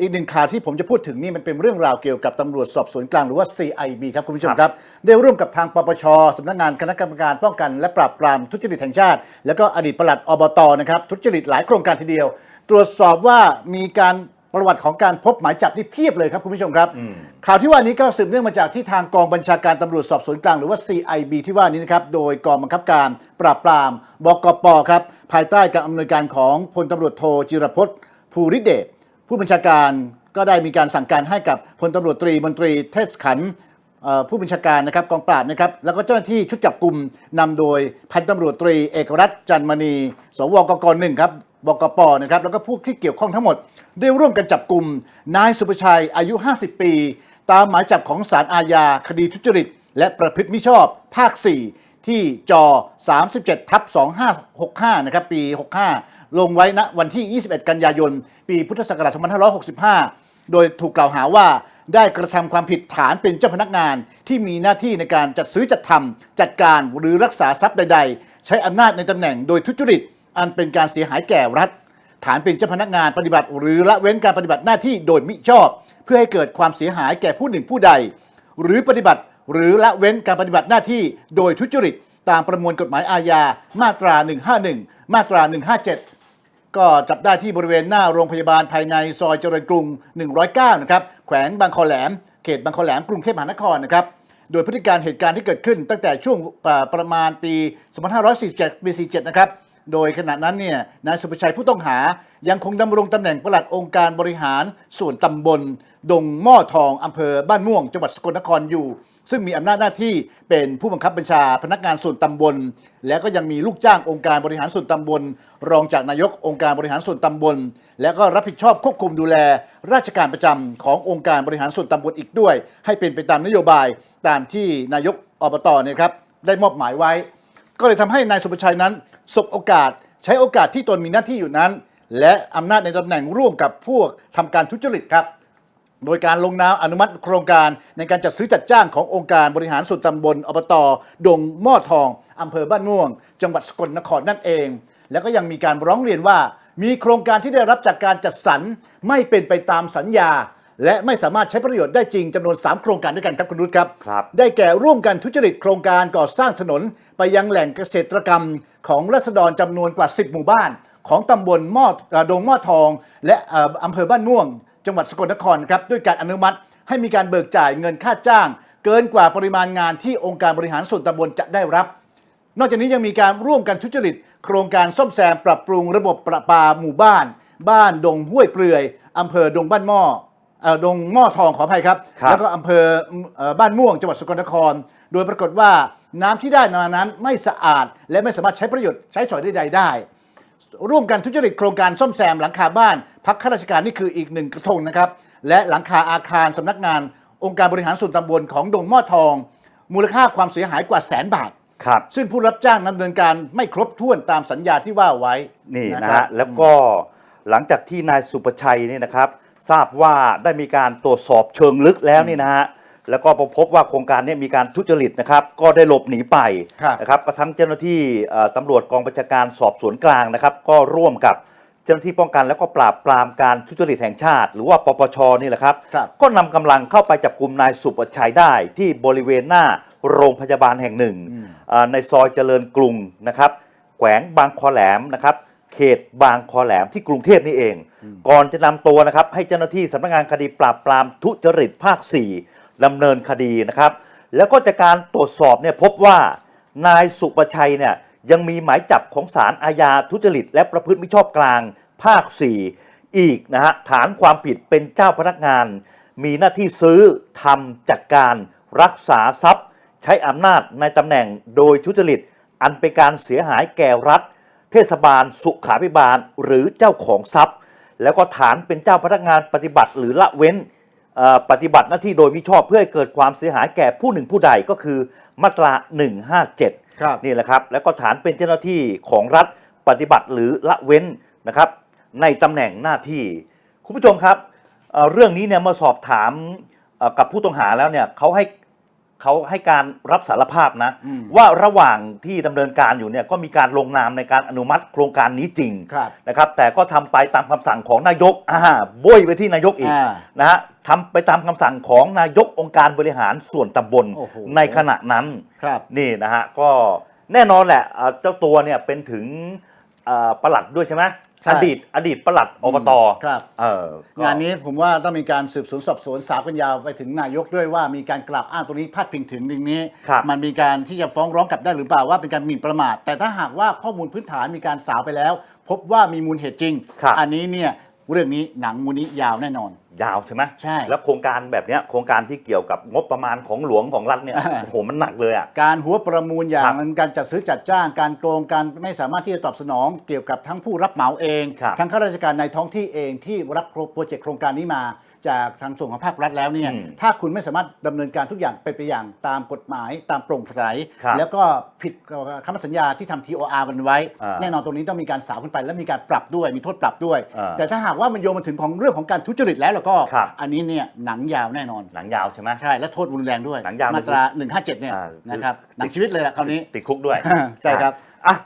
อีกหนึ่งข่าวที่ผมจะพูดถึงนี่มันเป็นเรื่องราวเกี่ยวกับตำรวจสอบสวนกลางหรือว่า CIB ครับคุณผู้ชมครับ ได้ร่วมกับทางปปชสำนักงานคณะกรรมการป้องกัน และปราบปรามทุจริตแห่งชาติ แล้วก็อดีตปลัดอบตนะครับทุจริตหลายโครงการทีเดียว ตรวจสอบว่ามีการประวัติของการพบหมายจับที่เพียบเลยครับคุณผู้ชมครับ ข่าวที่ว่านี้ก็สืบเนื่องมาจากที่ทางกองบัญชาการตำรวจสอบสวนกลางหรือว่า CIB ที่ว่านี้นะครับ โดยกองบังคับการปราบปรามบกปครับ ภายใต้การอำนวยการของพลตำรวจโทจิรพจน์ภูริเดช ผู้บัญชาการก็ได้มีการสั่งการให้กับพลตำรวจตรีมนตรีเทศขันผู้บัญชาการนะครับกองปราบนะครับแล้วก็เจ้าหน้าที่ชุดจับกลุ่มนำโดยพันตำรวจตรีเอกรัตน์จันมณี สวกกหนึ่งครับบกปนะครับแล้วก็ผู้ที่เกี่ยวข้องทั้งหมด ได้ร่วมกันจับกลุ่มนายสุประชัยอายุ 50 ปี ตามหมายจับของศาลอาญาคดีทุจริต และประพฤติมิชอบภาค 4 ที่จอ37ทับ2565นะครับปี 65 ลงไว้ณวันที่ 21 กันยายน ปีพุทธศักราช2565 โดยถูกกล่าวหาว่าได้กระทำความผิดฐานเป็นเจ้าพนักงาน ที่มีหน้าที่ในการจัดซื้อจัดทำจัดการหรือรักษาทรัพย์ใด ๆ ใช้อำนาจในตำแหน่งโดยทุจริต อันเป็นการเสียหายแก่รัฐ ฐานเป็นเจ้าพนักงานปฏิบัติ หรือละเว้นการปฏิบัติหน้าที่โดยมิชอบ เพื่อให้เกิดความเสียหายแก่ผู้หนึ่งผู้ใด หรือปฏิบัติหรือละเว้นการปฏิบัติหน้าที่โดยทุจริต ตามประมวลกฎหมายอาญามาตรา 151 มาตรา 157 ก็จับได้ที่บริเวณหน้าโรงพยาบาลภายในซอยเจริญกรุง 109 นะครับ แขวงบางคอแหลม เขตบางคอแหลมกรุงเทพมหานครนะครับ โดยพฤติการเหตุการณ์ที่เกิดขึ้นตั้งแต่ช่วงประมาณปี 2547 ปี 47 นะครับ โดยขณะนั้นเนี่ยนายสุประชัยผู้ต้องหายังคงดำรงตำแหน่งปลัดองค์การบริหารส่วนตำบล ดงหม้อทองอำเภอบ้านม่วงจังหวัดสกลนครอยู่ ซึ่งมีอำนาจหน้าที่เป็นผู้บังคับบัญชาพนักงานส่วนตำบล และก็ยังมีลูกจ้างองค์การบริหารส่วนตำบล รองจากนายกองค์การบริหารส่วนตำบล และก็รับผิดชอบควบคุมดูแล ราชการประจำขององค์การบริหารส่วนตำบลอีกด้วย ให้เป็นไปตามนโยบายตามที่นายกอบตเนี่ยครับได้มอบหมายไว้ ก็เลยทำให้นายสุประชัยนั้น สบโอกาสใช้โอกาสที่ตนมีหน้าที่อยู่นั้น และอำนาจในตำแหน่งร่วมกับพวกทำการทุจริตครับ โดยการลงนามอนุมัติโครงการในการจัดซื้อจัดจ้างขององค์การบริหารส่วนตำบลอบตดงหม้อทองอำเภอบ้านม่วง จังหวัดสกลนครนั่นเอง แล้วก็ยังมีการร้องเรียนว่า มีโครงการที่ได้รับจากการจัดสรรไม่เป็นไปตามสัญญา และไม่สามารถใช้ประโยชน์ได้จริงจำนวน 3 โครงการด้วยกันครับคุณรุตครับ ครับ ได้แก่ร่วมกันทุจริตโครงการก่อสร้างถนน ไปยังแหล่งเกษตรกรรมของรัษฎรจำนวนกว่า 10 หมู่บ้าน ของตำบลหม้อเอ่อดงหม้อทอง และเอ่ออำเภอบ้านม่วง จังหวัดสกลนครครับด้วยการอนุมัติ ให้มีการเบิกจ่ายเงินค่าจ้าง เกินกว่าปริมาณงานที่องค์การบริหารส่วนตำบลจะได้รับ นอกจากนี้ยังมีการร่วมกันทุจริต โครงการซ่อมแซมปรับปรุงระบบประปาหมู่บ้าน บ้านดงห้วยเปลือยอำเภอดงบ้านหม้อเอ่อ ดงหม้อทองขออภัยครับ ครับ แล้วก็อำเภอเอ่อบ้านม่วงจังหวัดสกลนคร โดยปรากฏว่าน้ำที่ได้มานั้นไม่สะอาด และไม่สามารถใช้ประโยชน์ใช้สอยใดๆได้ ร่วมกันทุจริตโครงการซ่อมแซมหลังคาบ้าน พักข้าราชการนี่คืออีกหนึ่งกระทงนะครับ และหลังคาอาคารสำนักงาน องค์การบริหารส่วนตำบลของดงหม้อทอง มูลค่าความเสียหายกว่าแสนบาท ครับ ซึ่งผู้รับจ้างดำเนินการไม่ครบถ้วนตามสัญญาที่ว่าไว้นี่นะครัฮะบ แล้วก็หลังจากที่นายสุประชัยเนี่ยนะครับ ทราบว่าได้มีการตรวจสอบเชิงลึกแล้วนี่นะฮะแล้วก็พบว่าโครงการเนี้มีการทุจริตนะครับ ก็ได้หลบหนีไปครับนะครับทั้งเจ้าหน้าที่เอ่อตำรวจกองบัญชาการสอบสวนกลางนะครับ ก็ร่วมกับเจ้าหน้าที่ป้องกัน แล้วก็ปราบปรามการทุจริตแห่งชาติ หรือว่าปปชนี่แหละครับครับก็นำกำลังเข้าไปจับกลุ่มนายสุประชัยได้ ที่บริเวณหน้าโรงพยาบาลแห่งหนึ่งอ่าในซอยเจริญกรุงนะครับ แขวงบางคอแหลมนะครับ เขตบางคอแหลมที่กรุงเทพนี่เอง ก่อนจะนำตัวนะครับให้เจ้าหน้าที่สำนักงานคดีปราบปรามทุจริตภาค 4ดำเนินคดีนะครับ แล้วก็จากการตรวจสอบเนี่ยพบว่านายสุประชัยเนี่ยยังมีหมายจับของศาลอาญาทุจริต และประพฤติมิชอบกลางภาค 4 อีกนะฮะฐานความผิดเป็นเจ้าพนักงาน มีหน้าที่ซื้อทำจัดการรักษาทรัพย์ ใช้อำนาจในตำแหน่งโดยทุจริต อันเป็นการเสียหายแก่รัฐเท ศบาล สุขาภิบาล หรือเจ้าของทรัพย์ แล้วก็ฐานเป็นเจ้าพนักงานปฏิบัติ หรือละเว้นเอ่อปฏิบัติหน้าที่โดยมิชอบเพื่อให้เกิดความเสียหายแก่ผู้หนึ่งผู้ใดก็คือมาตรา 157ครับนี่แหละครับ แล้วก็ฐานเป็นเจ้าหน้าที่ของรัฐปฏิบัติหรือละเว้นนะครับ ในตำแหน่งหน้าที่ คุณผู้ชมครับเอ่อเรื่องนี้เนี่ยเมื่อสอบถามเอ่อกับผู้ต้องหาแล้วเนี่ยเขาให้ เขาให้การรับสารภาพนะ อืมว่าระหว่างที่ดำเนินการอยู่เนี่ยก็มีการลงนามในการอนุมัติโครงการนี้จริงครับนะครับแต่ก็ทำไปตามคำสั่งของนายกอ่าโบยไปที่นายกอีกอ่านะฮะทำไปตามคำสั่งของนายกองค์การบริหารส่วนตำบลโอ้โห ในขณะนั้น ครับ นี่นะฮะก็แน่นอนแหละอ่าเจ้าตัวเนี่ยเป็นถึง อ่าประหลัดด้วยใช่ไหมใช่ อดีตอดีตประหลัดอบตครับ เออก็ งานนี้ผมว่าต้องมีการสืบสวนสอบสวนสาวกันยาวไปถึงนายกด้วยว่ามีการกล่าวอ้างตรงนี้พาดพิงถึงเรื่องนี้ ครับ มันมีการที่จะฟ้องร้องกลับได้หรือเปล่าว่าเป็นการหมิ่นประมาท แต่ถ้าหากว่าข้อมูลพื้นฐานมีการสาวไปแล้ว พบว่ามีมูลเหตุจริง ครับ อันนี้เนี่ยเรื่องนี้หนังมูลนี้ยาวแน่นอน ยาวใช่ไหมใช่ แล้วโครงการแบบเนี้ยโครงการที่เกี่ยวกับงบประมาณของหลวงของรัฐเนี่ยอ่าโอ้โหมันหนักเลยอะ การหัวประมูลอย่าครังบนั้นการจัดซื้อจัดจ้างการโกงการไม่สามารถที่จะตอบสนอง เกี่ยวกับทั้งผู้รับเหมาเอง ครับทั้งข้าราชการในท้องที่เองที่รับโปรเจกต์โครงการนี้มาจากทางส่วนของภาครัฐแล้วเนี่ยอืมถ้าคุณไม่สามารถดำเนินการทุกอย่างเป็นไปอย่างตามกฎหมาย ตามโปร่งใสครับแล้วก็ผิดคำสัญญาที่ทำ TOR กันไว้อ่าแน่นอนตรงนี้ต้องมีการสาวขึ้นไป และมีการปรับด้วยมีโทษปรับด้วยอ่าแต่ถ้าหากว่ามันโยงมาถึงของเรื่องของการทุจริตแล้วแล้วก็ครับอันนี้เนี่ยหนังยาวแน่นอนหนังยาวใช่ไหมใช่และโทษรุนแรงด้วยหนังยาวมาตรา157เนี่ยอ่านะครับหนังชีวิตเลยล่ะคราวนี้ติดคุกด้วยใช่ครับอะ